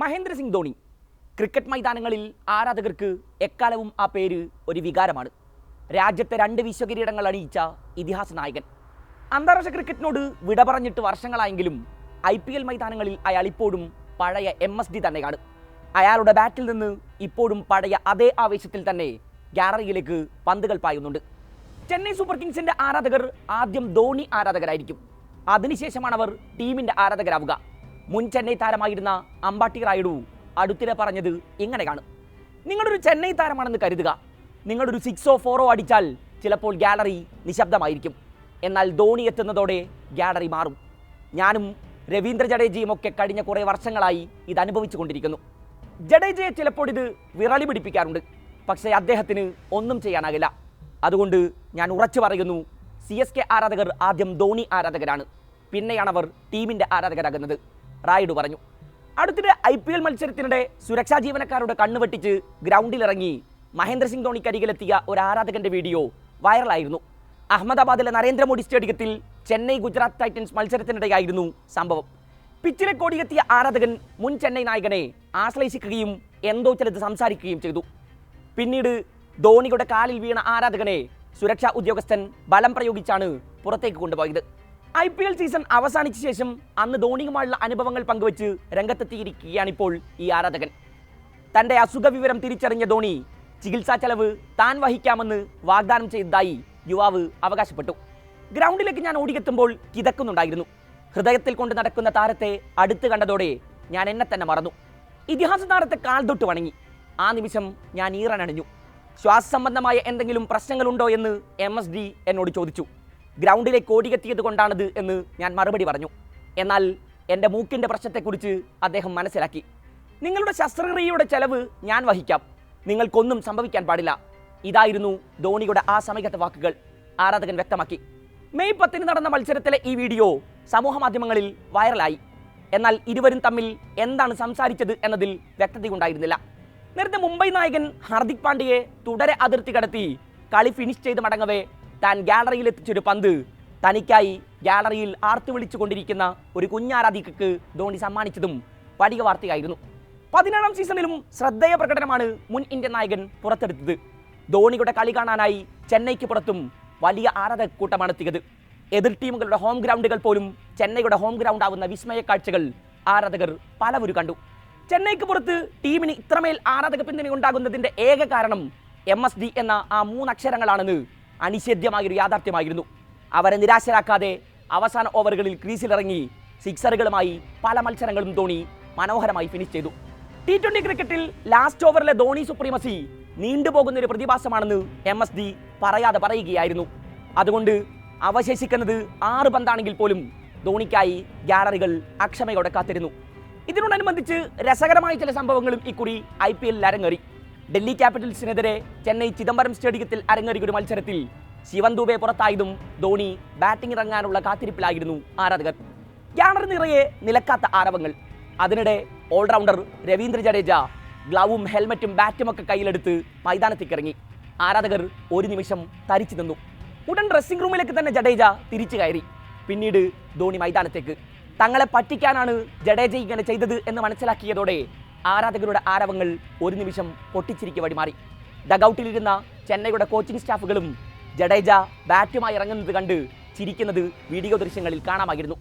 Mahendra Singh Dhoni cricket മൈതാനങ്ങളിൽ ആരാധകർക്ക് എക്കാലവും ആ പേര് ഒരു വികാരമാണ്. രാജ്യത്തെ രണ്ട് വിശ്വകിരീടങ്ങൾ അണിയിച്ച ഇതിഹാസ നായകൻ. അന്താരാഷ്ട്ര ക്രിക്കറ്റിനോട് വിട പറഞ്ഞിട്ട് വർഷങ്ങളായെങ്കിലും ഐ പി എൽ മൈതാനങ്ങളിൽ അയാൾ ഇപ്പോഴും പഴയ എം എസ് ഡി തന്നെയാണ്. അയാളുടെ ബാറ്റിൽ നിന്ന് ഇപ്പോഴും പഴയ അതേ ആവേശത്തിൽ തന്നെ ഗ്യാലറിയിലേക്ക് പന്തുകൾ പായുന്നുണ്ട്. ചെന്നൈ സൂപ്പർ കിങ്സിന്റെ ആരാധകർ ആദ്യം ധോണി ആരാധകരായിരിക്കും. അതിനുശേഷമാണ് അവർ ടീമിന്റെ ആരാധകരാവുക. മുൻ ചെന്നൈ താരമായിരുന്ന അമ്പാട്ടി റായിഡു അടുത്തിടെ പറഞ്ഞത് ഇങ്ങനെയാണ് നിങ്ങളൊരു ചെന്നൈ താരമാണെന്ന് കരുതുക. നിങ്ങളൊരു സിക്സോ ഫോറോ അടിച്ചാൽ ചിലപ്പോൾ ഗാലറി നിശബ്ദമായിരിക്കും. എന്നാൽ ധോണി എത്തുന്നതോടെ ഗാലറി മാറും. ഞാനും രവീന്ദ്ര ജഡേജയും ഒക്കെ കഴിഞ്ഞ കുറേ വർഷങ്ങളായി ഇത് അനുഭവിച്ചു കൊണ്ടിരിക്കുന്നു ജഡേജയെ ചിലപ്പോൾ ഇത് വിറളി പിടിപ്പിക്കാറുണ്ട്. പക്ഷേ അദ്ദേഹത്തിന് ഒന്നും ചെയ്യാനാകില്ല. അതുകൊണ്ട് ഞാൻ ഉറച്ചു പറയുന്നു സി എസ് കെ ആരാധകർ ആദ്യം ധോണി ആരാധകരാണ്. പിന്നെയാണ് അവർ ടീമിന്റെ ആരാധകരാകുന്നത്. റായിഡു പറഞ്ഞു. അടുത്തിടെ ഐ പി എൽ മത്സരത്തിനിടെ സുരക്ഷാ ജീവനക്കാരുടെ കണ്ണുവെട്ടിച്ച് ഗ്രൗണ്ടിലിറങ്ങി മഹേന്ദ്ര സിംഗ് ധോണിക്കരികിലെത്തിയ ഒരു ആരാധകന്റെ വീഡിയോ വൈറലായിരുന്നു. അഹമ്മദാബാദിലെ നരേന്ദ്രമോദി സ്റ്റേഡിയത്തിൽ ചെന്നൈ ഗുജറാത്ത് ടൈറ്റൻസ് മത്സരത്തിനിടെയായിരുന്നു സംഭവം. പിച്ചിലെ കോടിയെത്തിയ ആരാധകൻ മുൻ ചെന്നൈ നായകനെ ആശ്ലേഷിക്കുകയും എന്തോ ചിലത് സംസാരിക്കുകയും ചെയ്തു. പിന്നീട് ധോണിയുടെ കാലിൽ വീണ ആരാധകനെ സുരക്ഷാ ഉദ്യോഗസ്ഥൻ ബലം പ്രയോഗിച്ചാണ് പുറത്തേക്ക് കൊണ്ടുപോയത്. ഐ പി എൽ സീസൺ അവസാനിച്ച ശേഷം അന്ന് ധോണിയുമായുള്ള അനുഭവങ്ങൾ പങ്കുവച്ച് രംഗത്തെത്തിയിരിക്കുകയാണിപ്പോൾ ഈ ആരാധകൻ. തന്റെ അസുഖ വിവരം തിരിച്ചറിഞ്ഞ ധോണി ചികിത്സാ ചെലവ് താൻ വഹിക്കാമെന്ന് വാഗ്ദാനം ചെയ്തതായി യുവാവ് അവകാശപ്പെട്ടു. ഗ്രൗണ്ടിലേക്ക് ഞാൻ ഓടിയെത്തുമ്പോൾ കിതക്കുന്നുണ്ടായിരുന്നു. ഹൃദയത്തിൽ കൊണ്ട് നടക്കുന്ന താരത്തെ അടുത്ത് കണ്ടതോടെ ഞാൻ എന്നെ തന്നെ മറന്നു. ഇതിഹാസ താരത്തെ കാൽ തൊട്ട് വണങ്ങി. ആ നിമിഷം ഞാൻ ഈറനണിഞ്ഞു. ശ്വാസ സംബന്ധമായ എന്തെങ്കിലും പ്രശ്നങ്ങളുണ്ടോ എന്ന് എം എസ് ഡി എന്നോട് ചോദിച്ചു. ഗ്രൗണ്ടിലേക്ക് ഓടിയെത്തിയത് കൊണ്ടാണിത് എന്ന് ഞാൻ മറുപടി പറഞ്ഞു. എന്നാൽ എന്റെ മൂക്കിന്റെ പ്രശ്നത്തെക്കുറിച്ച് അദ്ദേഹം മനസ്സിലാക്കി. നിങ്ങളുടെ ശസ്ത്രക്രിയയുടെ ചെലവ് ഞാൻ വഹിക്കാം. നിങ്ങൾക്കൊന്നും സംഭവിക്കാൻ പാടില്ല. ഇതായിരുന്നു ധോണിയുടെ ആ സമയത്തെ വാക്കുകൾ. ആരാധകൻ വ്യക്തമാക്കി. മെയ് പത്തിന് നടന്ന മത്സരത്തിലെ ഈ വീഡിയോ സമൂഹ മാധ്യമങ്ങളിൽ വൈറലായി. എന്നാൽ ഇരുവരും തമ്മിൽ എന്താണ് സംസാരിച്ചത് എന്നതിൽ വ്യക്തതയുണ്ടായിരുന്നില്ല നേരത്തെ മുംബൈ നായകൻ ഹാർദിക് പാണ്ഡ്യയെ തുടരെ അതിർത്തി കടത്തി കളി ഫിനിഷ് ചെയ്ത് മടങ്ങവേ താൻ ഗാലറിയിൽ എത്തിച്ചൊരു പന്ത്. തനിക്കായി ഗാലറിയിൽ ആർത്തു വിളിച്ചുകൊണ്ടിരിക്കുന്ന ഒരു കുഞ്ഞാരാധികക്ക് ധോണി സമ്മാനിച്ചതും വലിയ വാർത്തയായിരുന്നു. പതിനേഴാം സീസണിലും ശ്രദ്ധേയ പ്രകടനമാണ് മുൻ ഇന്ത്യൻ നായകൻ പുറത്തെടുത്തത്. ധോണിയുടെ കളി കാണാനായി ചെന്നൈക്ക് പുറത്തും വലിയ ആരാധക കൂട്ടമാണ് എത്തിയത്. എതിർ ടീമുകളുടെ ഹോം ഗ്രൗണ്ടുകൾ പോലും ചെന്നൈയുടെ ഹോം ഗ്രൗണ്ട് ആവുന്ന വിസ്മയ കാഴ്ചകൾ ആരാധകർ പലവരും കണ്ടു. ചെന്നൈക്ക് പുറത്ത് ടീമിന് ഇത്രമേൽ ആരാധക പിന്തുണ ഉണ്ടാകുന്നതിന്റെ ഏക കാരണം എം എസ് ഡി എന്ന ആ മൂന്നക്ഷരങ്ങളാണെന്ന് അനിഷേധ്യമായൊരു യാഥാർത്ഥ്യമായിരുന്നു. അവരെ നിരാശരാക്കാതെ അവസാന ഓവറുകളിൽ ക്രീസിലിറങ്ങി സിക്സറുകളുമായി പല മത്സരങ്ങളും ധോണി മനോഹരമായി ഫിനിഷ് ചെയ്തു. ടി ട്വന്റി ക്രിക്കറ്റിൽ ലാസ്റ്റ് ഓവറിലെ ധോണി സുപ്രീമസി നീണ്ടുപോകുന്ന ഒരു പ്രതിഭാസമാണെന്ന് എം എസ് ഡി പറയാതെ പറയുകയായിരുന്നു. അതുകൊണ്ട് അവശേഷിക്കുന്നത് ആറ് പന്താണെങ്കിൽ പോലും ധോണിക്കായി ഗ്യാലറികൾ അക്ഷമയോടെ കാത്തിരുന്നു. ഇതിനോടനുബന്ധിച്ച് രസകരമായ ചില സംഭവങ്ങളും ഇക്കുറി ഐ പി എല്ലിൽ അരങ്ങേറി. ഡൽഹി ക്യാപിറ്റൽസിനെതിരെ ചെന്നൈ ചിദംബരം സ്റ്റേഡിയത്തിൽ അരങ്ങേറിയ ഒരു മത്സരത്തിൽ ശിവൻ ദുബെ പുറത്തായതും ധോണി ബാറ്റിംഗ് ഇറങ്ങാനുള്ള കാത്തിരിപ്പിലായിരുന്നു ആരാധകർ. ക്യാമറ നിറയെ നിലക്കാത്ത ആരവങ്ങൾ. അതിനിടെ ഓൾറൗണ്ടർ രവീന്ദ്ര ജഡേജ ഗ്ലൗവും ഹെൽമറ്റും ബാറ്റും ഒക്കെ കയ്യിലെടുത്ത് മൈതാനത്തേക്ക് ഇറങ്ങി ആരാധകർ ഒരു നിമിഷം തരിച്ചു നിന്നു. ഉടൻ ഡ്രസ്സിംഗ് റൂമിലേക്ക് തന്നെ ജഡേജ തിരിച്ചു കയറി. പിന്നീട് ധോണി മൈതാനത്തേക്ക്. തങ്ങളെ പറ്റിക്കാനാണ് ജഡേജ ഇങ്ങനെ ചെയ്തത് എന്ന് മനസ്സിലാക്കിയതോടെ ആരാധകരുടെ ആരവങ്ങൾ ഒരു നിമിഷം പൊട്ടിച്ചിരിക്കുക വഴി മാറി ഡഗൌട്ടിലിരുന്ന ചെന്നൈയുടെ കോച്ചിംഗ് സ്റ്റാഫുകളും ജഡേജ ബാറ്റുമായി ഇറങ്ങുന്നത് കണ്ട് ചിരിക്കുന്നത് വീഡിയോ ദൃശ്യങ്ങളിൽ കാണാമായിരുന്നു.